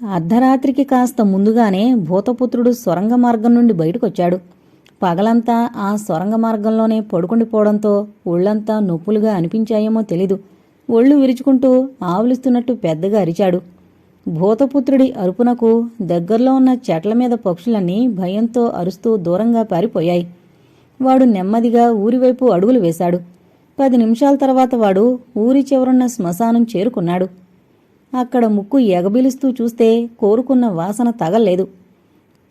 అర్ధరాత్రికి కాస్త ముందుగానే భూతపుత్రుడు సొరంగ మార్గం నుండి బయటకొచ్చాడు. పగలంతా ఆ సొరంగ మార్గంలోనే పడుకుండిపోవడంతో ఒళ్ళంతా నొప్పులుగా అనిపించాయేమో తెలీదు. ఒళ్ళు విరుచుకుంటూ ఆవులిస్తున్నట్టు పెద్దగా అరిచాడు. భూతపుత్రుడి అరుపునకు దగ్గరలో ఉన్న చెట్ల మీద పక్షులన్నీ భయంతో అరుస్తూ దూరంగా పారిపోయాయి. వాడు నెమ్మదిగా ఊరివైపు అడుగులు వేశాడు. పది నిమిషాల తర్వాత వాడు ఊరి చివరున్న శ్మశానం చేరుకున్నాడు. అక్కడ ముక్కు ఎగబిలుస్తూ చూస్తే కోరుకున్న వాసన తగల్లేదు.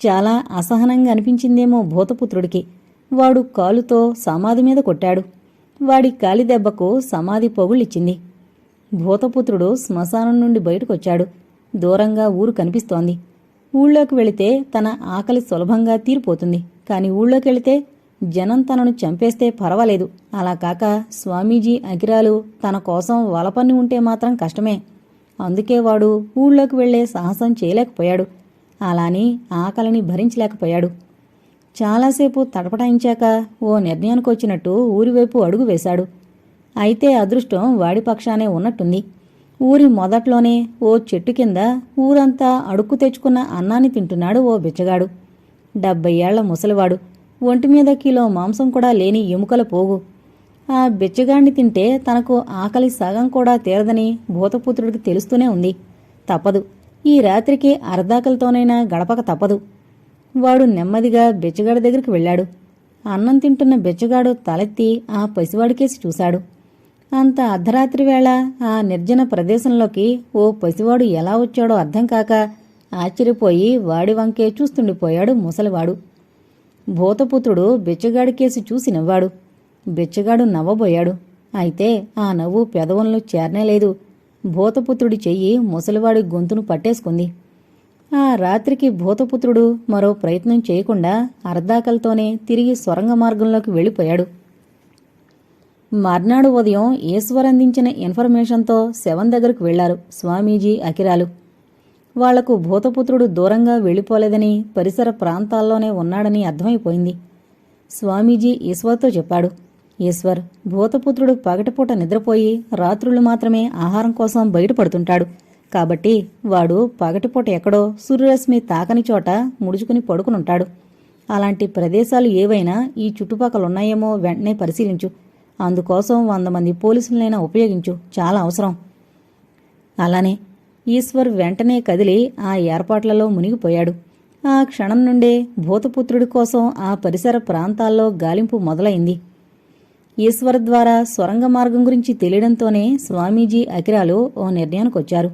చాలా అసహనంగా అనిపించిందేమో భూతపుత్రుడికి. వాడు కాలుతో సమాధి మీద కొట్టాడు. వాడి కాలి దెబ్బకు సమాధి పొగుళ్ళిచ్చింది. భూతపుత్రుడు శ్మశానం నుండి బయటకొచ్చాడు. దూరంగా ఊరు కనిపిస్తోంది. ఊళ్ళోకి వెళితే తన ఆకలి సులభంగా తీరిపోతుంది. కాని ఊళ్ళోకి వెళితే జనం తనను చంపేస్తే పర్వాలేదు. అలా కాక స్వామీజీ అగిరాలు తన కోసం వలపన్ని ఉంటే మాత్రం కష్టమే. అందుకే వాడు ఊళ్ళోకి వెళ్ళే సాహసం చేయలేకపోయాడు. అలాని ఆకలిని భరించలేకపోయాడు. చాలాసేపు తడపటాయించాక ఓ నిర్ణయానికి వచ్చినట్టు ఊరివైపు అడుగు వేశాడు. అయితే అదృష్టం వాడి పక్షానే ఉన్నట్టుంది. ఊరి మొదట్లోనే ఓ చెట్టు కింద ఊరంతా అడుక్కు తెచ్చుకున్న అన్నాన్ని తింటున్నాడు ఓ బిచ్చగాడు. డెబ్బై ఏళ్ళ ముసలివాడు. ఒంటి మీద కిలో మాంసం కూడా లేని ఎముకల పోగు. ఆ బిచ్చగాణ్ణి తింటే తనకు ఆకలి సగం కూడా తీరదని భూతపుత్రుడికి తెలుస్తూనే ఉంది. తప్పదు. ఈ రాత్రికి అర్ధాకలితోనైనా గడపక తప్పదు. వాడు నెమ్మదిగా బిచ్చగాడి దగ్గరికి వెళ్ళాడు. అన్నం తింటున్న బిచ్చగాడు తలెత్తి ఆ పసివాడికేసి చూశాడు. అంత అర్ధరాత్రి వేళ ఆ నిర్జన ప్రదేశంలోకి ఓ పసివాడు ఎలా వచ్చాడో అర్థం కాక ఆశ్చర్యపోయి వాడి వంకే చూస్తుండిపోయాడు ముసలివాడు. భూతపుత్రుడు బిచ్చగాడికేసి చూసి నవ్వాడు. బిచ్చగాడు నవ్వబోయాడు. అయితే ఆ నవ్వు పెదవులను చేరనేలేదు. భూతపుత్రుడి చెయ్యి ముసలివాడి గొంతును పట్టేసుకుంది. ఆ రాత్రికి భూతపుత్రుడు మరో ప్రయత్నం చేయకుండా అర్ధాకలతోనే తిరిగి సొరంగ మార్గంలోకి వెళ్ళిపోయాడు. మర్నాడు ఉదయం ఈశ్వర్ అందించిన ఇన్ఫర్మేషన్తో శవం దగ్గరకు వెళ్ళారు స్వామీజీ అకిరాలు వాళ్ళకు భూతపుత్రుడు దూరంగా వెళ్ళిపోలేదని పరిసర ప్రాంతాల్లోనే ఉన్నాడని అర్థమైపోయింది. స్వామీజీ ఈశ్వర్తో చెప్పాడు. ఈశ్వర్ భూతపుత్రుడు పగటిపూట నిద్రపోయి రాత్రులు మాత్రమే ఆహారం కోసం బయటపడుతుంటాడు. కాబట్టి వాడు పగటిపూట ఎక్కడో సూర్యరశ్మి తాకని చోట ముడుచుకుని పడుకునుంటాడు. అలాంటి ప్రదేశాలు ఏవైనా ఈ చుట్టుపక్కలున్నాయేమో వెంటనే పరిశీలించు. అందుకోసం వంద మంది పోలీసులనైనా ఉపయోగించు. చాలా అవసరం. అలానే ఈశ్వర్ వెంటనే కదిలి ఆ ఏర్పాట్లలో మునిగిపోయాడు. ఆ క్షణం నుండే భూతపుత్రుడి కోసం ఆ పరిసర ప్రాంతాల్లో గాలింపు మొదలైంది. ఈశ్వర్ ద్వారా సొరంగ మార్గం గురించి తెలియడంతోనే స్వామీజీ అకిరాలు ఓ నిర్ణయానికి వచ్చారు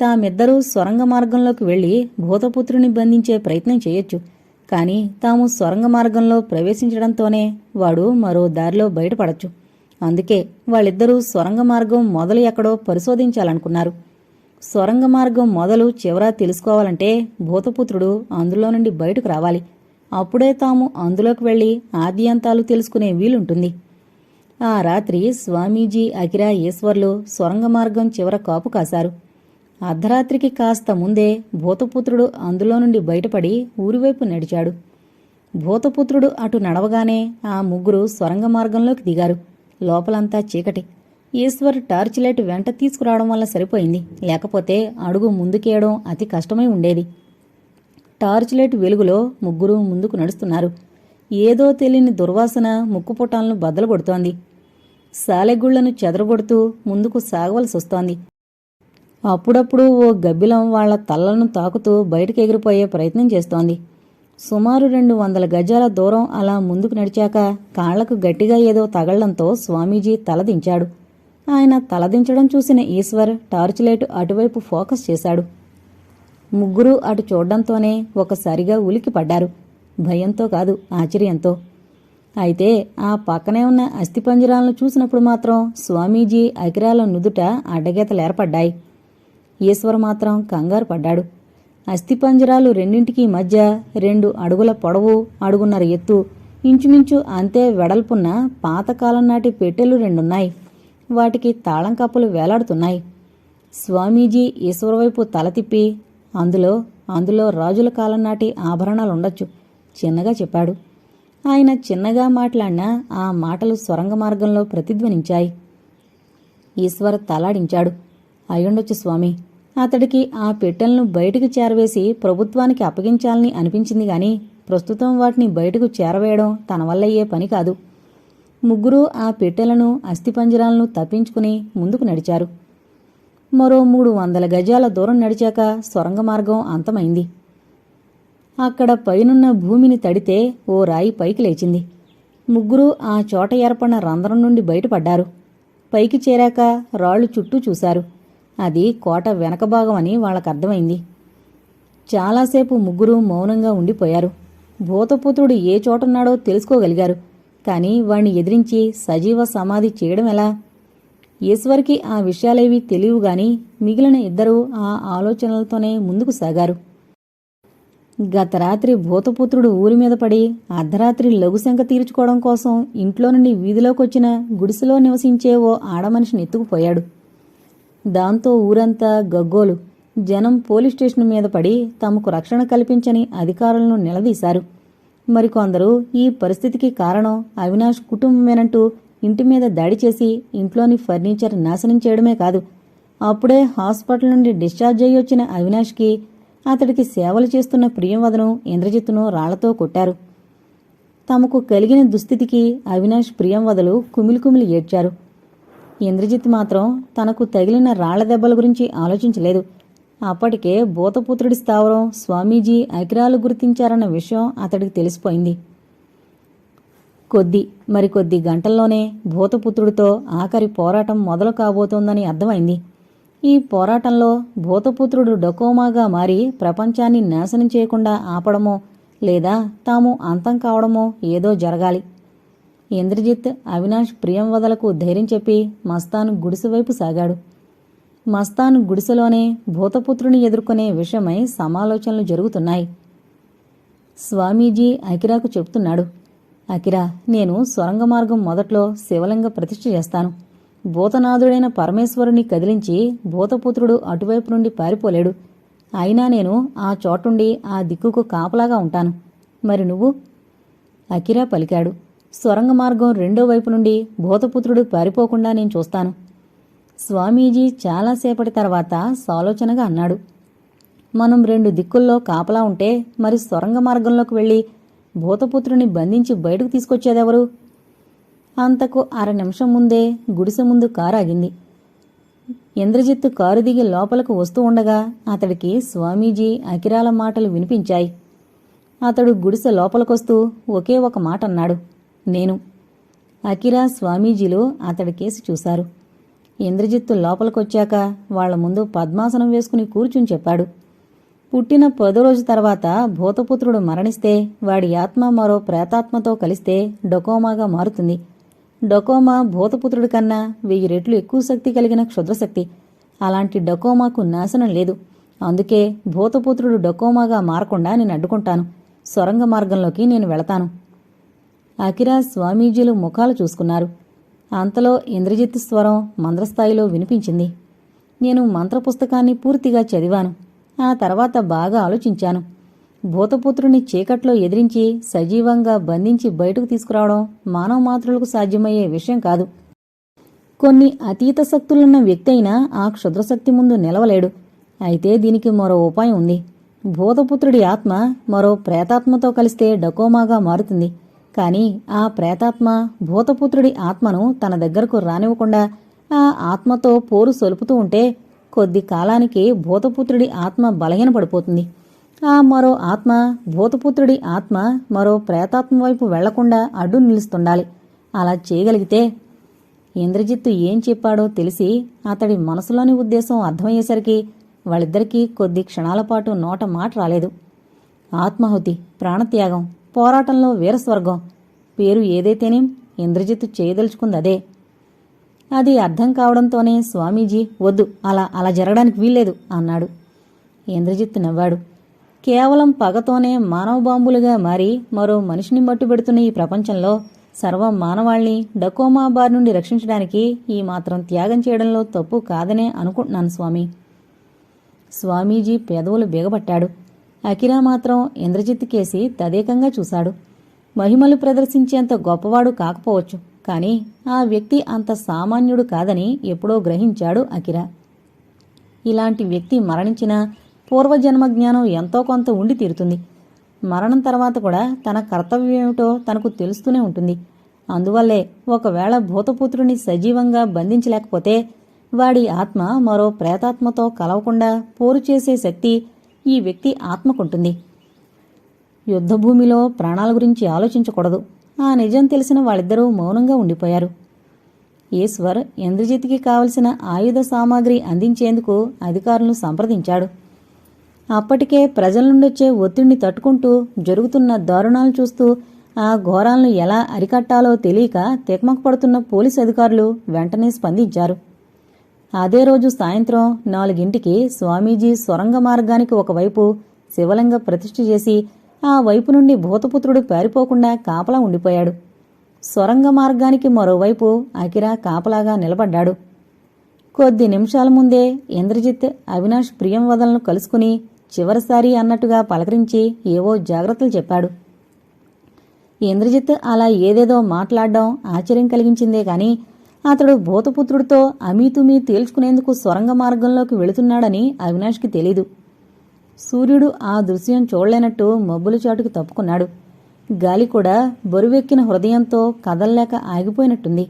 తామిద్దరూ సొరంగ మార్గంలోకి వెళ్ళి భూతపుత్రుని బంధించే ప్రయత్నం చేయొచ్చు. కాని తాము సొరంగ మార్గంలో ప్రవేశించడంతోనే వాడు మరో దారిలో బయటపడచ్చు. అందుకే వాళ్ళిద్దరూ సొరంగ మార్గం మొదలు ఎక్కడో పరిశోధించాలనుకున్నారు. సొరంగ మార్గం మొదలు చివరా తెలుసుకోవాలంటే భూతపుత్రుడు అందులో నుండి బయటకు రావాలి. అప్పుడే తాము అందులోకి వెళ్ళి ఆద్యంతాలు తెలుసుకునే వీలుంటుంది. ఆ రాత్రి స్వామీజీ అకిరా ఈశ్వర్లు సొరంగ మార్గం చివర కాపు కాశారు. అర్ధరాత్రికి కాస్త ముందే భూతపుత్రుడు అందులో నుండి బయటపడి ఊరివైపు నడిచాడు. భూతపుత్రుడు అటు నడవగానే ఆ ముగ్గురు సొరంగ మార్గంలోకి దిగారు. లోపలంతా చీకటి. ఈశ్వర్ టార్చ్ లైట్ వెంట తీసుకురావడం వల్ల సరిపోయింది. లేకపోతే అడుగు ముందుకేయడం అతి కష్టమై ఉండేది. టార్చ్ లైట్ వెలుగులో ముగ్గురు ముందుకు నడుస్తున్నారు. ఏదో తెలియని దుర్వాసన ముక్కుపుటాలను బద్దలు కొడుతోంది సాలెగుళ్ళను చెదరగొడుతూ ముందుకు సాగవలసి వస్తోంది అప్పుడప్పుడు ఓ గబ్బిలం వాళ్ళ తలలను తాకుతూ బయటకు ఎగిరిపోయే ప్రయత్నం చేస్తోంది. సుమారు రెండు వందల గజాల దూరం అలా ముందుకు నడిచాక కాళ్ళకు గట్టిగా ఏదో తగలడంతో స్వామీజీ తలదించాడు. ఆయన తలదించడం చూసిన ఈశ్వర్ టార్చ్ లైట్ అటువైపు ఫోకస్ చేశాడు. ముగ్గురు అటు చూడడంతోనే ఒకసారిగా ఉలికి పడ్డారు భయంతో కాదు ఆశ్చర్యంతో. అయితే ఆ పక్కనే ఉన్న అస్థిపంజరాలను చూసినప్పుడు మాత్రం స్వామీజీ అకిరాల నుదుట అడ్డగీతలేర్పడ్డాయి. ఈశ్వర్ మాత్రం కంగారు పడ్డాడు. అస్థిపంజరాలు రెండింటికి మధ్య రెండు అడుగుల పొడవు అడుగున్నర ఎత్తు ఇంచుమించు అంతే వెడల్పున్న పాతకాలం నాటి పెట్టెలు రెండున్నాయి. వాటికి తాళం కప్పులు వేలాడుతున్నాయి. స్వామీజీ ఈశ్వర్ వైపు తల తిప్పి అందులో అందులో రాజుల కాలం నాటి ఆభరణాలు ఉండొచ్చు చిన్నగా చెప్పాడు. ఆయన చిన్నగా మాట్లాడిన ఆ మాటలు స్వరంగ మార్గంలో ప్రతిధ్వనించాయి. ఈశ్వర్ తలాడించాడు. అయ్యుండొచ్చు స్వామి. అతడికి ఆ పెట్టెలను బయటకు చేరవేసి ప్రభుత్వానికి అప్పగించాలని అనిపించింది గాని ప్రస్తుతం వాటిని బయటకు చేరవేయడం తన వల్లయ్యే పని కాదు. ముగ్గురు ఆ పెట్టెలను అస్థిపంజరాలను తప్పించుకుని ముందుకు నడిచారు. మరో మూడు వందల గజాల దూరం నడిచాక సొరంగ మార్గం అంతమైంది. అక్కడ పైనున్న భూమిని తడితే ఓ రాయి పైకి లేచింది. ముగ్గురు ఆ చోట ఏర్పడిన రంధ్రం నుండి బయటపడ్డారు. పైకి చేరాక రాళ్ళు చుట్టూ చూశారు. అది కోట వెనక భాగం అని వాళ్ళకర్థమైంది. చాలాసేపు ముగ్గురు మౌనంగా ఉండిపోయారు. భూతపుత్రుడు ఏ చోటున్నాడో తెలుసుకోగలిగారు. కానీ వాణ్ణి ఎదిరించి సజీవ సమాధి చేయడం ఎలా? ఈశ్వర్కి ఆ విషయాలేవీ తెలియవు గాని మిగిలిన ఇద్దరూ ఆ ఆలోచనలతోనే ముందుకు సాగారు. గత రాత్రి భూతపుత్రుడు ఊరి మీద పడి అర్ధరాత్రి లఘుశంక తీర్చుకోవడం కోసం ఇంట్లో నుండి వీధిలోకొచ్చిన గుడిసెలో నివసించే ఓ ఆడమనిషిని ఎత్తుకుపోయాడు. దాంతో ఊరంతా గగ్గోలు. జనం పోలీస్ స్టేషన్ మీద పడి తమకు రక్షణ కల్పించని అధికారులను నిలదీశారు. మరికొందరు ఈ పరిస్థితికి కారణం అవినాష్ కుటుంబమేనంటూ ఇంటి మీద దాడి చేసి ఇంట్లోని ఫర్నిచర్ నాశనం చేయడమే కాదు అప్పుడే హాస్పిటల్ నుండి డిశ్చార్జ్ అయ్యి వచ్చిన అవినాష్కి అతడికి సేవలు చేస్తున్న ప్రియంవదను ఇంద్రజిత్తును రాళ్ళతో కొట్టారు. తమకు కలిగిన దుస్థితికి అవినాష్ ప్రియంవదలు కుమిలి కుమిలి ఏడ్చారు. ఇంద్రజిత్ మాత్రం తనకు తగిలిన రాళ్ళ దెబ్బల గురించి ఆలోచించలేదు. అప్పటికే భూతపుత్రుడి స్థావరం స్వామీజీ అగ్రాలు గుర్తించారన్న విషయం అతడికి తెలిసిపోయింది. కొద్ది మరికొద్ది గంటల్లోనే భూతపుత్రుడితో ఆఖరి పోరాటం మొదలు కాబోతోందని అర్థమైంది. ఈ పోరాటంలో భూతపుత్రుడు డొకోమాగా మారి ప్రపంచాన్ని నాశనం చేయకుండా ఆపడమో లేదా తాము అంతం కావడమో ఏదో జరగాలి. ఇంద్రజిత్ అవినాష్ ప్రియంవదలకు ధైర్యం చెప్పి మస్తాను గుడిసె వైపు సాగాడు. మస్తాన్ గుడిసెలోనే భూతపుత్రుని ఎదుర్కొనే విషయమై సమాలోచనలు జరుగుతున్నాయి. స్వామీజీ అకిరాకు చెప్తున్నాడు అకిరా నేను సొరంగ మార్గం మొదట్లో శివలింగ ప్రతిష్ఠ చేస్తాను. భూతనాథుడైన పరమేశ్వరుని కదిలించి భూతపుత్రుడు అటువైపు నుండి పారిపోలేడు. అయినా నేను ఆ చోటుండి ఆ దిక్కుకు కాపలాగా ఉంటాను. మరి నువ్వు? అకిరా పలికాడు. సొరంగ మార్గం రెండో వైపు నుండి భూతపుత్రుడు పారిపోకుండా నేను చూస్తాను. స్వామీజీ చాలాసేపటి తర్వాత సాలోచనగా అన్నాడు. మనం రెండు దిక్కుల్లో కాపలా ఉంటే మరి సొరంగ మార్గంలోకి వెళ్ళి భూతపుత్రుని బంధించి బయటకు తీసుకొచ్చేదెవరు? అంతకు అర నిమిషం ముందే గుడిసె ముందు కారు ఆగింది ఇంద్రజిత్తు కారు దిగి లోపలకు వస్తూ ఉండగా అతడికి స్వామీజీ అకిరాల మాటలు వినిపించాయి. అతడు గుడిసె లోపలికొస్తూ ఒకే ఒక మాట అన్నాడు. నేను. అకిరా స్వామీజీలు అతడి కేసి చూశారు. ఇంద్రజిత్తు లోపలికొచ్చాక వాళ్ళ ముందు పద్మాసనం వేసుకుని కూర్చుని చెప్పాడు. పుట్టిన పదో రోజు తర్వాత భూతపుత్రుడు మరణిస్తే వాడి ఆత్మ మరో ప్రేతాత్మతో కలిస్తే డొకోమాగా మారుతుంది. డొకోమా భూతపుత్రుడి కన్నా వెయ్యి రెట్లు ఎక్కువ శక్తి కలిగిన క్షుద్రశక్తి. అలాంటి డొకోమాకు నాశనం లేదు. అందుకే భూతపుత్రుడు డొకోమాగా మారకుండా నేను అడ్డుకుంటాను. సొరంగ మార్గంలోకి నేను వెళతాను. అకిరా స్వామీజీలు ముఖాలు చూసుకున్నారు. అంతలో ఇంద్రజిత్ స్వరం మంద్రస్థాయిలో వినిపించింది. నేను మంత్రపుస్తకాన్ని పూర్తిగా చదివాను. ఆ తర్వాత బాగా ఆలోచించాను. భూతపుత్రుని చీకట్లో ఎదిరించి సజీవంగా బంధించి బయటకు తీసుకురావడం మానవ మాతృలకు సాధ్యమయ్యే విషయం కాదు. కొన్ని అతీత శక్తులున్న వ్యక్తి అయినా ఆ క్షుద్రశక్తి ముందు నిలవలేడు. అయితే దీనికి మరో ఉపాయం ఉంది. భూతపుత్రుడి ఆత్మ మరో ప్రేతాత్మతో కలిస్తే డకోమాగా మారుతుంది. కాని ఆ ప్రేతాత్మ భూతపుత్రుడి ఆత్మను తన దగ్గరకు రానివ్వకుండా ఆ ఆత్మతో పోరు సొలుపుతూ ఉంటే కొద్ది కాలానికి భూతపుత్రుడి ఆత్మ బలహీనపడిపోతుంది ఆ మరో ఆత్మ భూతపుత్రుడి ఆత్మ మరో ప్రేతాత్మ వైపు వెళ్ళకుండా అడ్డు నిలుస్తుండాలి. అలా చేయగలిగితే ఇంద్రజిత్తు ఏం చెప్పాడో తెలిసి అతడి మనసులోని ఉద్దేశం అర్థమయ్యేసరికి వాళ్ళిద్దరికీ కొద్ది క్షణాల పాటు నోట మాట రాలేదు. ఆత్మాహుతి ప్రాణత్యాగం పోరాటంలో వీరస్వర్గం పేరు ఏదైతేనేం ఇంద్రజిత్తు చేయదలుచుకుంది అదే. అది అర్థం కావడంతోనే స్వామీజీ వద్దు అలా అలా జరగడానికి వీల్లేదు అన్నాడు. ఇంద్రజిత్ నవ్వాడు. కేవలం పగతోనే మానవ బాంబులుగా మారి మరో మనిషిని మట్టుబెడుతున్న ఈ ప్రపంచంలో సర్వ మానవాళ్ళని డకోమా బార్ నుండి రక్షించడానికి ఈ మాత్రం త్యాగం చేయడంలో తప్పు కాదనే అనుకుంటున్నాను స్వామి. స్వామీజీ పెదవులు బిగబట్టాడు. అకిరా మాత్రం ఇంద్రజిత్ కేసి తదేకంగా చూశాడు. మహిమలు ప్రదర్శించేంత గొప్పవాడు కాకపోవచ్చు. కాని ఆ వ్యక్తి అంత సామాన్యుడు కాదని ఎప్పుడో గ్రహించాడు అకిరా ఇలాంటి వ్యక్తి మరణించినా పూర్వజన్మ జ్ఞానం ఎంతో కొంత ఉండి తీరుతుంది. మరణం తర్వాత కూడా తన కర్తవ్యం ఏమిటో తనకు తెలుస్తూనే ఉంటుంది. అందువల్లే ఒకవేళ భూతపుత్రుని సజీవంగా బంధించలేకపోతే వాడి ఆత్మ మరో ప్రేతాత్మతో కలవకుండా పోరు చేసే శక్తి ఈ వ్యక్తి ఆత్మకుంటుంది. యుద్ధభూమిలో ప్రాణాల గురించి ఆలోచించకూడదు. ఆ నిజం తెలిసిన వాళ్ళిద్దరూ మౌనంగా ఉండిపోయారు. ఈశ్వర్ ఇంద్రజిత్కి కావలసిన ఆయుధ సామాగ్రి అందించేందుకు అధికారులను సంప్రదించాడు. అప్పటికే ప్రజల నుండి వచ్చే ఒత్తిడిని తట్టుకుంటూ జరుగుతున్న దారుణాలు చూస్తూ ఆ ఘోరాలను ఎలా అరికట్టాలో తెలియక తికమక పడుతున్న పోలీసు అధికారులు వెంటనే స్పందించారు. అదే రోజు సాయంత్రం నాలుగింటికి స్వామీజీ సొరంగ మార్గానికి ఒకవైపు శివలింగ ప్రతిష్ఠ చేసి ఆ వైపు నుండి భూతపుత్రుడు పారిపోకుండా కాపలా ఉండిపోయాడు. సొరంగ మార్గానికి మరోవైపు అకిరా కాపలాగా నిలబడ్డాడు. కొద్ది నిమిషాల ముందే ఇంద్రజిత్ అవినాష్ ప్రియంవదలను కలుసుకుని చివరిసారి అన్నట్టుగా పలకరించి ఏవో జాగ్రత్తలు చెప్పాడు. ఇంద్రజిత్ అలా ఏదేదో మాట్లాడడం ఆశ్చర్యం కలిగించిందే కాని అతడు భూతపుత్రుడితో అమీతుమీ తేల్చుకునేందుకు సొరంగ మార్గంలోకి వెళుతున్నాడని అవినాష్కి తెలీదు. సూర్యుడు ఆ దృశ్యం చూడలేనట్టు మబ్బుల చాటుకు తప్పుకున్నాడు. గాలి కూడా బరువెక్కిన హృదయంతో కదల్లేక ఆగిపోయినట్టుంది.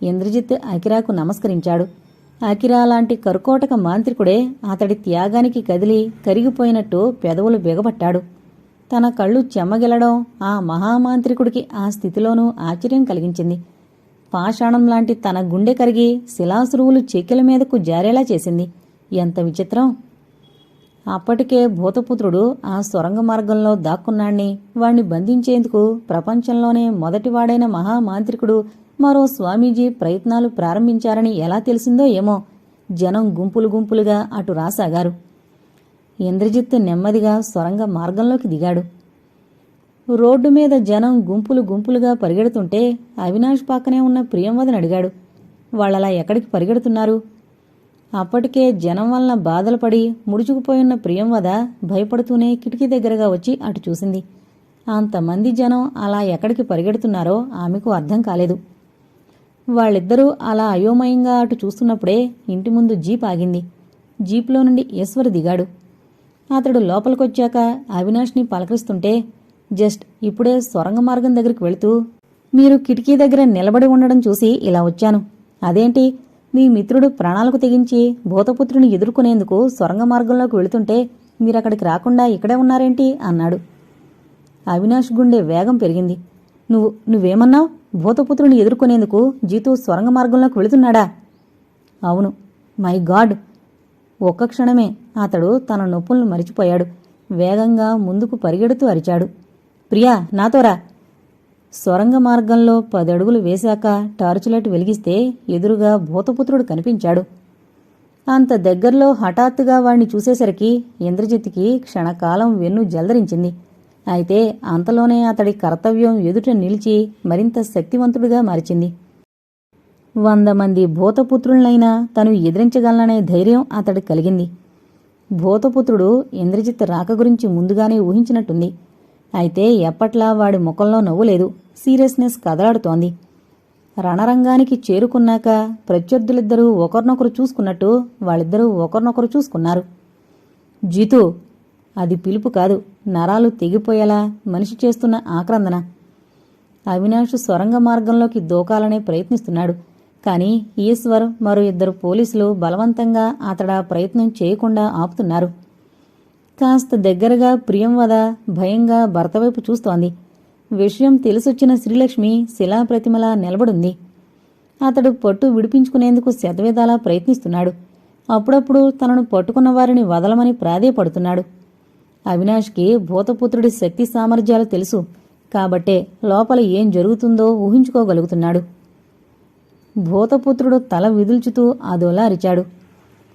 ఇంద్రజిత్ అకిరాకు నమస్కరించాడు. అకిరా లాంటి కరుకోటక మాంత్రికుడే అతడి త్యాగానికి కదిలి కరిగిపోయినట్టు పెదవులు బిగబట్టాడు. తన కళ్ళు చెమ్మగిలడం ఆ మహామాంత్రికుడికి ఆ స్థితిలోనూ ఆశ్చర్యం కలిగించింది. పాషాణం లాంటి తన గుండె కరిగి శిలాసురువులు చెక్కిల మీదకు జారేలా చేసింది. ఎంత విచిత్రం! అప్పటికే భూతపుత్రుడు ఆ సొరంగ మార్గంలో దాక్కున్నాణ్ణి వాణ్ణి బంధించేందుకు ప్రపంచంలోనే మొదటివాడైన మహామాంత్రికుడు మరో స్వామీజీ ప్రయత్నాలు ప్రారంభించారని ఎలా తెలిసిందో ఏమో. జనం గుంపులు గుంపులుగా అటు రాసాగారు. ఇంద్రజిత్ నెమ్మదిగా సొరంగ మార్గంలోకి దిగాడు. రోడ్డు మీద జనం గుంపులు గుంపులుగా పరిగెడుతుంటే అవినాష్ పక్కనే ఉన్న ప్రియంవదని అడిగాడు. వాళ్ళలా ఎక్కడికి పరిగెడుతున్నారు? అప్పటికే జనం వలన బాధలు పడి ప్రియం ప్రియంవద భయపడుతూనే కిటికీ దగ్గరగా వచ్చి అటు చూసింది. అంతమంది జనం అలా ఎక్కడికి పరిగెడుతున్నారో ఆమెకు అర్థం కాలేదు. వాళ్ళిద్దరూ అలా అయోమయంగా అటు చూస్తున్నప్పుడే ఇంటి ముందు జీప్ ఆగింది. జీప్లో నుండి ఈశ్వర్ దిగాడు. అతడు లోపలికొచ్చాక అవినాష్ని పలకరిస్తుంటే జస్ట్ ఇప్పుడే సొరంగ మార్గం దగ్గరికి వెళుతూ మీరు కిటికీ దగ్గర నిలబడి ఉండడం చూసి ఇలా వచ్చాను. అదేంటి మీ మిత్రుడు ప్రాణాలకు తెగించి భూతపుత్రుని ఎదుర్కొనేందుకు సొరంగ మార్గంలోకి వెళుతుంటే మీరక్కడికి రాకుండా ఇక్కడే ఉన్నారేంటి? అన్నాడు. అవినాష్ గుండె వేగం పెరిగింది. నువ్వు నువ్వేమన్నావు? భూతపుత్రుని ఎదుర్కొనేందుకు జీతు సొరంగ మార్గంలోకి వెళుతున్నాడా? అవును. My god. ఒక్క క్షణమే అతడు తన నొప్పులను మరిచిపోయాడు. వేగంగా ముందుకు పరిగెడుతూ అరిచాడు. ప్రియా నాతోరా? సొరంగ మార్గంలో పదడుగులు వేశాక టార్చులైట్ వెలిగిస్తే ఎదురుగా భూతపుత్రుడు కనిపించాడు. అంత దగ్గరలో హఠాత్తుగా వాణ్ణి చూసేసరికి ఇంద్రజిత్కి క్షణకాలం వెన్ను జల్దరించింది. అయితే అంతలోనే అతడి కర్తవ్యం ఎదుట నిలిచి మరింత శక్తివంతుడిగా మార్చింది. వంద మంది భూతపుత్రులనైనా తను ఎదిరించగలననే ధైర్యం అతడికి కలిగింది. భూతపుత్రుడు ఇంద్రజిత్ రాక గురించి ముందుగానే ఊహించినట్టుంది. అయితే ఎప్పట్లా వాడి ముఖంలో నవ్వు లేదు. సీరియస్నెస్ కదలాడుతోంది. రణరంగానికి చేరుకున్నాక ప్రత్యర్థులిద్దరూ ఒకరినొకరు చూసుకున్నట్టు వాళ్ళిద్దరూ ఒకరినొకరు చూసుకున్నారు. జీతు అది పిలుపు కాదు. నరాలు తెగిపోయేలా మనిషి చేస్తున్న ఆక్రందన. అవినాష్ సొరంగ మార్గంలోకి దూకాలనే ప్రయత్నిస్తున్నాడు. కానీ ఈశ్వర్ మరో ఇద్దరు పోలీసులు బలవంతంగా అతడా ప్రయత్నం చేయకుండా ఆపుతున్నారు. కాస్త దగ్గరగా ప్రియంవద భయంగా భర్త వైపు చూస్తోంది. విషయం తెలిసొచ్చిన శ్రీలక్ష్మి శిలాప్రతిమలా నిలబడుంది. అతడు పట్టు విడిపించుకునేందుకు శతవిధాలా ప్రయత్నిస్తున్నాడు. అప్పుడప్పుడు తనను పట్టుకున్న వారిని వదలమని ప్రాధేయపడుతున్నాడు. అవినాష్కి భూతపుత్రుడి శక్తి సామర్థ్యాలు తెలుసు. కాబట్టే లోపల ఏం జరుగుతుందో ఊహించుకోగలుగుతున్నాడు. భూతపుత్రుడు తల విదుల్చుతూ అదోలా అరిచాడు.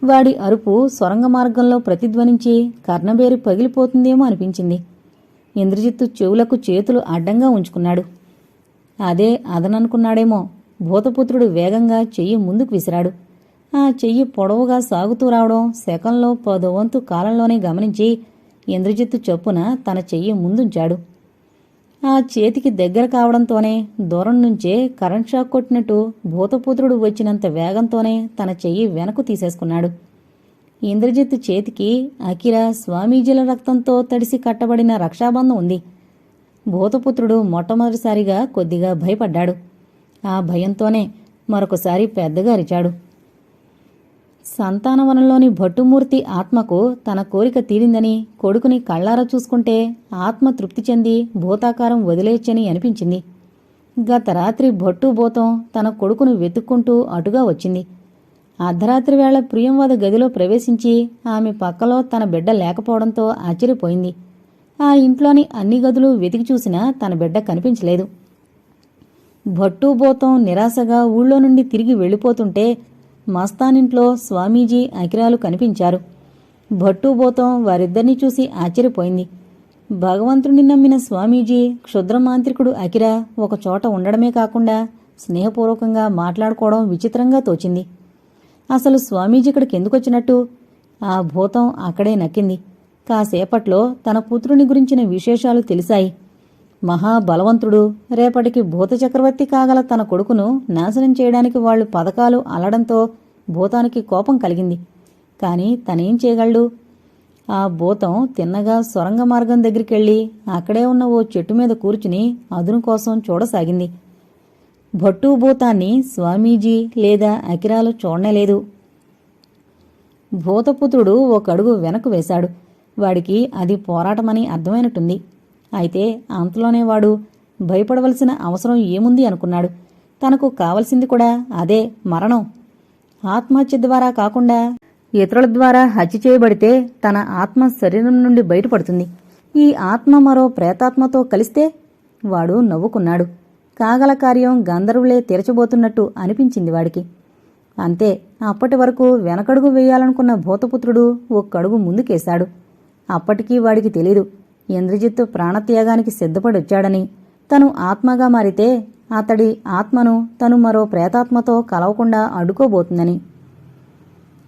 వాడి అరుపు సొరంగ మార్గంలో ప్రతిధ్వనించి కర్ణబేరి పగిలిపోతుందేమో అనిపించింది. ఇంద్రజిత్తు చెవులకు చేతులు అడ్డంగా ఉంచుకున్నాడు. అదే అదననుకున్నాడేమో. భూతపుత్రుడు వేగంగా చెయ్యి ముందుకు విసిరాడు. ఆ చెయ్యి పొడవుగా సాగుతూ రావడం శకంలో పదో వంతు కాలంలోనే గమనించి ఇంద్రజిత్తు చొప్పున తన చెయ్యి ముందుంచాడు. ఆ చేతికి దగ్గర కావడంతోనే దూరం నుంచే కరెంట్ షాక్ కొట్టినట్టు భూతపుత్రుడు వచ్చినంత వేగంతోనే తన చెయ్యి వెనక్కు తీసేసుకున్నాడు. ఇంద్రజిత్ చేతికి అఖిల స్వామీజీల రక్తంతో తడిసి కట్టబడిన రక్షాబంధం ఉంది. భూతపుత్రుడు మొట్టమొదటిసారిగా కొద్దిగా భయపడ్డాడు. ఆ భయంతోనే మరొకసారి పెద్దగా అరిచాడు. సంతానవనంలోని భట్టుమూర్తి ఆత్మకు తన కోరిక తీరిందని కొడుకుని కళ్ళారా చూసుకుంటే ఆత్మ తృప్తి చెంది భూతాకారం వదిలేయచ్చని అనిపించింది. గత రాత్రి భట్టు భూతం తన కొడుకును వెతుక్కుంటూ అటుగా వచ్చింది. అర్ధరాత్రి వేళ ప్రియంవద గదిలో ప్రవేశించి ఆమె పక్కలో తన బిడ్డ లేకపోవడంతో ఆశ్చర్యపోయింది. ఆ ఇంట్లోని అన్ని గదులు వెతికి చూసినా తన బిడ్డ కనిపించలేదు. భట్టు భూతం నిరాశగా ఊళ్ళో నుండి తిరిగి వెళ్ళిపోతుంటే మస్తానింట్లో స్వామీజీ అకిరాలు కనిపించారు. భట్టు భూతం వారిద్దరినీ చూసి ఆశ్చర్యపోయింది. భగవంతుడిని నమ్మిన స్వామీజీ క్షుద్రమాంత్రికుడు అకిరా ఒక చోట ఉండడమే కాకుండా స్నేహపూర్వకంగా మాట్లాడుకోవడం విచిత్రంగా తోచింది. అసలు స్వామీజీ ఇక్కడికి ఎందుకు ఆ భూతం అక్కడే నక్కింది. కాసేపట్లో తన పుత్రుని గురించిన విశేషాలు తెలిసాయి. మహాబలవంతుడు. రేపటికి భూత చక్రవర్తి కాగల తన కొడుకును నాశనం చేయడానికి వాళ్ళు పథకాలు అలడంతో భూతానికి కోపం కలిగింది. కాని తనేం చేయగలడు? ఆ భూతం తిన్నగా సొరంగ మార్గం దగ్గరికెళ్ళి అక్కడే ఉన్న ఓ చెట్టు మీద కూర్చుని అదును కోసం చూడసాగింది. భట్టు భూతాన్ని స్వామీజీ లేదా అకిరాలు చూడనేలేదు భూతపుత్రుడు ఒక అడుగు వెనక్కు వేశాడు. వాడికి అది పోరాటమని అర్థమైనట్టుంది. అయితే అంతలోనే వాడు భయపడవలసిన అవసరం ఏముంది అనుకున్నాడు. తనకు కావలసింది కూడా అదే మరణం. ఆత్మహత్య ద్వారా కాకుండా ఇతరుల ద్వారా హత్య చేయబడితే తన ఆత్మ శరీరం నుండి బయటపడుతుంది. ఈ ఆత్మ మరో ప్రేతాత్మతో కలిస్తే వాడు నవ్వుకున్నాడు. కాగల కార్యం గంధర్వులే తెరచబోతున్నట్టు అనిపించింది వాడికి. అంతే అప్పటి వరకు వెనకడుగు వేయాలనుకున్న భూతపుత్రుడు ఒక్కడుగు ముందుకేశాడు. అప్పటికీ వాడికి తెలీదు ఇంద్రజిత్తు ప్రాణత్యాగానికి సిద్ధపడి వచ్చాడని తను ఆత్మగా మారితే అతడి ఆత్మను తను మరో ప్రేతాత్మతో కలవకుండా అడ్డుకోబోతుందని.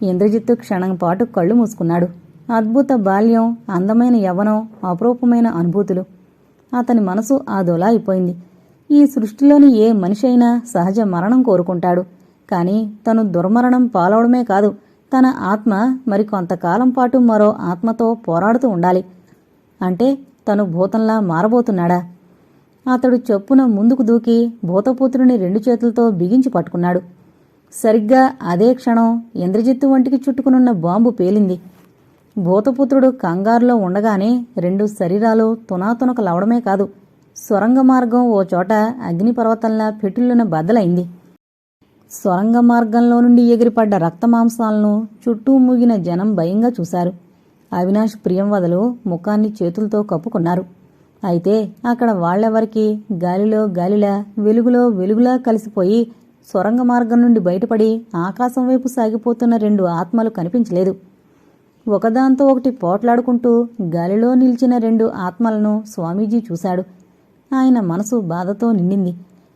ఇంద్రజిత్తు క్షణం పాటు కళ్ళు మూసుకున్నాడు. అద్భుత బాల్యం అందమైన యవ్వనం అపరూపమైన అనుభూతులు. అతని మనసు ఆదోలా అయిపోయింది. ఈ సృష్టిలోని ఏ మనిషి అయినా సహజ మరణం కోరుకుంటాడు. కాని తను దుర్మరణం పాలవడమే కాదు తన ఆత్మ మరికొంతకాలం పాటు మరో ఆత్మతో పోరాడుతూ ఉండాలి. అంటే తను భూతంలా మారబోతున్నాడా? అతడు చొప్పున ముందుకు దూకి భూతపుత్రుని రెండు చేతులతో బిగించి పట్టుకున్నాడు. సరిగ్గా అదే క్షణం ఇంద్రజిత్తు వంటికి చుట్టుకునున్న బాంబు పేలింది. భూతపుత్రుడు కంగారులో ఉండగానే రెండు శరీరాలు తునాతునకలవడమే కాదు సొరంగ మార్గం ఓ చోట అగ్నిపర్వతంలా పెటుల్లున బద్దలైంది. సొరంగ మార్గంలో నుండి ఎగిరిపడ్డ రక్తమాంసాలను చుట్టూ మూగిన జనం భయంగా చూశారు. అవినాష్ ప్రియంవదలు ముఖాన్ని చేతులతో కప్పుకున్నారు. అయితే అక్కడ వాళ్ళెవరికి గాలిలో గాలిలా వెలుగులో వెలుగులా కలిసిపోయి సొరంగ మార్గం నుండి బయటపడి ఆకాశం వైపు సాగిపోతున్న రెండు ఆత్మలు కనిపించలేదు. ఒకదాంతో ఒకటి పోట్లాడుకుంటూ గాలిలో నిలిచిన రెండు ఆత్మలను స్వామీజీ చూశాడు. ఆయన మనసు బాధతో నిండింది.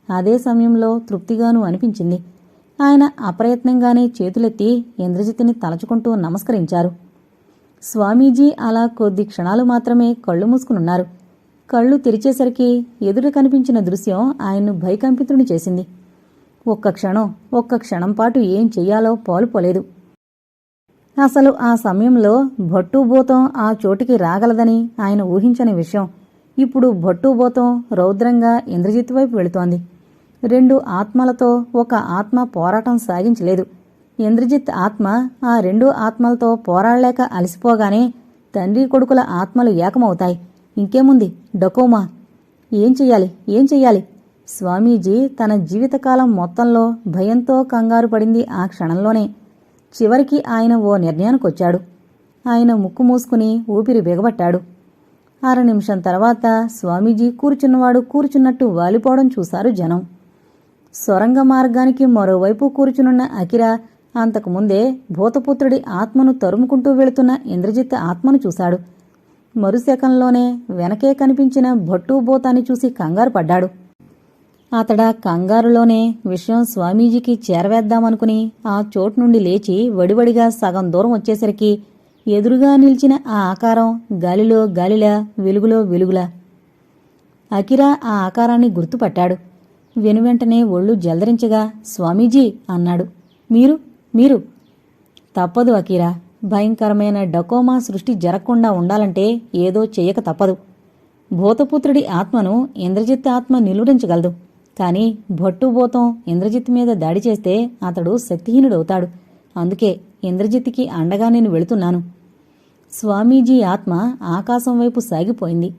అదే సమయంలో తృప్తిగాను అనిపించింది. ఆయన అప్రయత్నంగానే చేతులెత్తి ఇంద్రజిత్తుని తలచుకుంటూ నమస్కరించారు. స్వామీజీ అలా కొద్ది క్షణాలు మాత్రమే కళ్ళు మూసుకునున్నారు. కళ్ళు తెరిచేసరికి ఎదురు కనిపించిన దృశ్యం ఆయన్ను భయకంపితుడిని చేసింది. ఒక్క క్షణం ఒక్క క్షణం పాటు ఏం చెయ్యాలో పాలుపోలేదు అసలు ఆ సమయంలో భట్టుభూతం ఆ చోటికి రాగలదని ఆయన ఊహించని విషయం. ఇప్పుడు భట్టుభూతం రౌద్రంగా ఇంద్రజిత్ వైపు వెళుతోంది. రెండు ఆత్మలతో ఒక ఆత్మ పోరాటం సాగించలేదు. ఇంద్రజిత్ ఆత్మ ఆ రెండు ఆత్మలతో పోరాడలేక అలసిపోగానే తండ్రి కొడుకుల ఆత్మలు ఏకమవుతాయి. ఇంకేముంది? డకోమా. ఏం చెయ్యాలి? ఏం చెయ్యాలి? స్వామీజీ తన జీవితకాలం మొత్తంలో భయంతో కంగారు పడింది ఆ క్షణంలోనే. చివరికి ఆయన ఓ నిర్ణయానికొచ్చాడు. ఆయన ముక్కు మూసుకుని ఊపిరి బిగబట్టాడు. అర నిమిషం తర్వాత స్వామీజీ కూర్చున్నవాడు కూర్చున్నట్టు వాలిపోవడం చూశారు జనం. సొరంగ మార్గానికి మరోవైపు కూర్చునున్న అకిరా అంతకుముందే భూతపుత్రుడి ఆత్మను తరుముకుంటూ వెళుతున్న ఇంద్రజిత్ ఆత్మను చూశాడు. మరుశకంలోనే వెనకే కనిపించిన భట్టు భూతాన్ని చూసి కంగారు పడ్డాడు. అతడ కంగారులోనే విషయం స్వామీజీకి చేరవేద్దామనుకుని ఆ చోటు నుండి లేచి వడివడిగా సగం దూరం వచ్చేసరికి ఎదురుగా నిలిచిన ఆ ఆకారం గాలిలో గాలిలా వెలుగులో వెలుగులా. అకిరా ఆ ఆకారాన్ని గుర్తుపట్టాడు. వెనువెంటనే ఒళ్ళు జల్దరించగా స్వామీజీ అన్నాడు. మీరు మీరు. తప్పదు అకీరా భయంకరమైన డకోమా సృష్టి జరగకుండా ఉండాలంటే ఏదో చేయక తప్పదు. భూతపుత్రుడి ఆత్మను ఇంద్రజిత్ ఆత్మ నిలువరించగలదు. కాని భూతం ఇంద్రజిత్ మీద దాడి చేస్తే అతడు శక్తిహీనుడవుతాడు. అందుకే ఇంద్రజిత్కి అండగా నేను వెళుతున్నాను. స్వామీజీ ఆత్మ ఆకాశం వైపు సాగిపోయింది.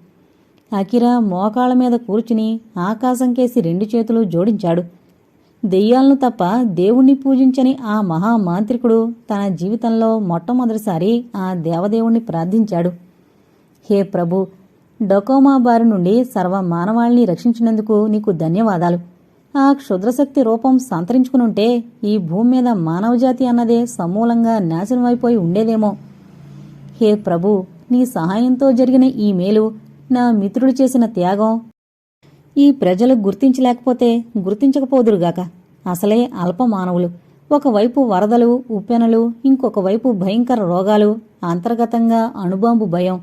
అకిరా మోకాళ్ళ మీద కూర్చుని ఆకాశం కేసి రెండు చేతులు జోడించాడు. దెయ్యాలను తప్ప దేవుణ్ణి పూజించని ఆ మహామాంత్రికుడు తన జీవితంలో మొట్టమొదటిసారి ఆ దేవదేవుణ్ణి ప్రార్థించాడు. హే ప్రభు డొకోమా బారి నుండి సర్వ మానవాళిని రక్షించినందుకు నీకు ధన్యవాదాలు. ఆ క్షుద్రశక్తి రూపం సంతరించుకునుంటే ఈ భూమి మీద మానవజాతి అన్నదే సమూలంగా నాశనమైపోయి ఉండేదేమో. హే ప్రభు నీ సహాయంతో జరిగిన ఈ మేలు నా మిత్రుడు చేసిన త్యాగం ఈ ప్రజలు గుర్తించలేకపోతే గుర్తించకపోదురుగాక. అసలే అల్పమానవులు. ఒకవైపు వరదలు ఉప్పెనలు ఇంకొక వైపు భయంకర రోగాలు అంతర్గతంగా అణుబాంబు భయం.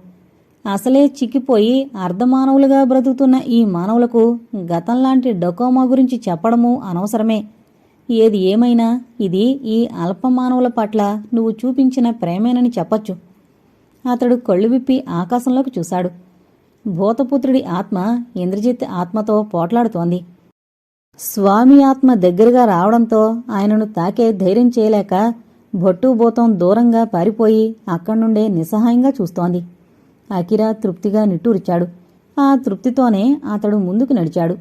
అసలే చిక్కిపోయి అర్ధమానవులుగా బ్రతుకుతున్న ఈ మానవులకు గతంలాంటి డొకోమా గురించి చెప్పడము అనవసరమే. ఏది ఏమైనా ఇది ఈ అల్పమానవుల పట్ల నువ్వు చూపించిన ప్రేమేనని చెప్పొచ్చు. అతడు కళ్ళు విప్పి ఆకాశంలోకి చూశాడు. భూతపుత్రుడి ఆత్మ ఇంద్రజిత్ ఆత్మతో పోట్లాడుతోంది. స్వామి ఆత్మ దగ్గరగా రావడంతో ఆయనను తాకే ధైర్యం చేయలేక భొట్టుబోతం దూరంగా పారిపోయి అక్కడి నుండే నిస్సహాయంగా చూస్తోంది. అకిరా తృప్తిగా నిట్టూర్చాడు. ఆ తృప్తితోనే అతడు ముందుకు నడిచాడు.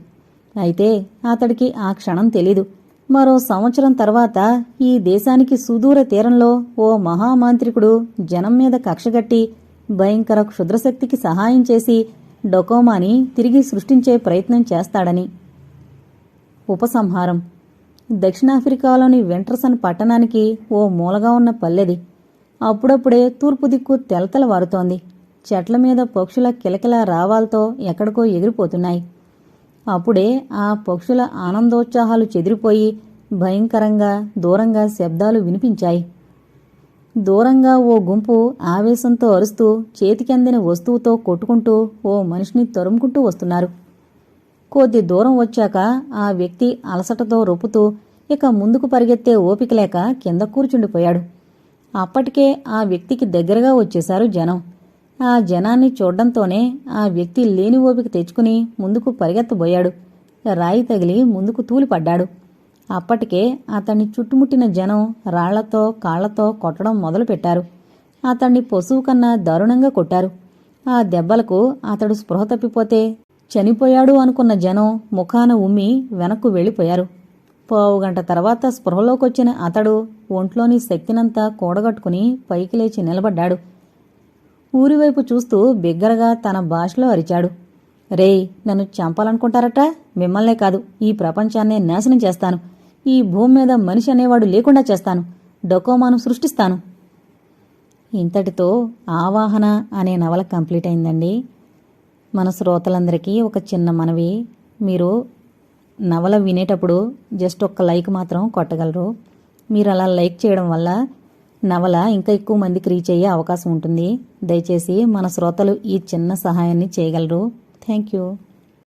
అయితే అతడికి ఆ క్షణం తెలీదు. మరో సంవత్సరం తర్వాత ఈ దేశానికి సుదూర తీరంలో ఓ మహామాంత్రికుడు జనం మీద కక్షగట్టి భయంకర క్షుద్రశక్తికి సహాయం చేసి డొకోమాని తిరిగి సృష్టించే ప్రయత్నం చేస్తాడని. ఉపసంహారం. దక్షిణాఫ్రికాలోని వెంట్రసన్ పట్టణానికి ఓ మూలగా ఉన్న పల్లెది. అప్పుడప్పుడే తూర్పు దిక్కు తెలతల వారుతోంది చెట్ల మీద పక్షుల కిలకిల రావాలతో ఎక్కడికో ఎగిరిపోతున్నాయి. అప్పుడే ఆ పక్షుల ఆనందోత్సాహాలు చెదిరిపోయి భయంకరంగా దూరంగా శబ్దాలు వినిపించాయి. దూరంగా ఓ గుంపు ఆవేశంతో అరుస్తూ చేతికందిన వస్తువుతో కొట్టుకుంటూ ఓ మనిషిని తరుముకుంటూ వస్తున్నారు. కొద్ది దూరం వచ్చాక ఆ వ్యక్తి అలసటతో రొప్పుతూ ఇక ముందుకు పరిగెత్తే ఓపిక లేక కింద కూర్చుండిపోయాడు. అప్పటికే ఆ వ్యక్తికి దగ్గరగా వచ్చేశారు జనం. ఆ జనాన్ని చూడడంతోనే ఆ వ్యక్తి లేని ఓపిక తెచ్చుకుని ముందుకు పరిగెత్తబోయాడు. రాయి తగిలి ముందుకు తూలిపడ్డాడు. అప్పటికే అతన్ని చుట్టుముట్టిన జనం రాళ్ళతో కాళ్ళతో కొట్టడం మొదలుపెట్టారు. అతన్ని పశువు కన్నా దారుణంగా కొట్టారు. ఆ దెబ్బలకు అతడు స్పృహ తప్పిపోతే చనిపోయాడు అనుకున్న జనం ముఖాన ఉమ్మి వెనక్కు వెళ్ళిపోయారు. పావుగంట తర్వాత స్పృహలోకొచ్చిన అతడు ఒంట్లోని శక్తినంతా కూడగట్టుకుని పైకి లేచి నిలబడ్డాడు. ఊరివైపు చూస్తూ బిగ్గరగా తన భాషలో అరిచాడు. రేయ్ నన్ను చంపాలనుకుంటారట? మిమ్మల్నే కాదు ఈ ప్రపంచాన్నే నాశనం చేస్తాను. ఈ భూమి మీద మనిషి అనేవాడు లేకుండా చేస్తాను. డొకోమాను సృష్టిస్తాను. ఇంతటితో ఆవాహన అనే నవల కంప్లీట్ అయిందండి. మన శ్రోతలందరికీ ఒక చిన్న మనవి. మీరు నవల వినేటప్పుడు జస్ట్ ఒక్క లైక్ మాత్రం కొట్టగలరు. మీరు అలా లైక్ చేయడం వల్ల నవల ఇంకా ఎక్కువ మందికి రీచ్ అయ్యే అవకాశం ఉంటుంది. దయచేసి మన శ్రోతలు ఈ చిన్న సహాయాన్ని చేయగలరు. Thank you.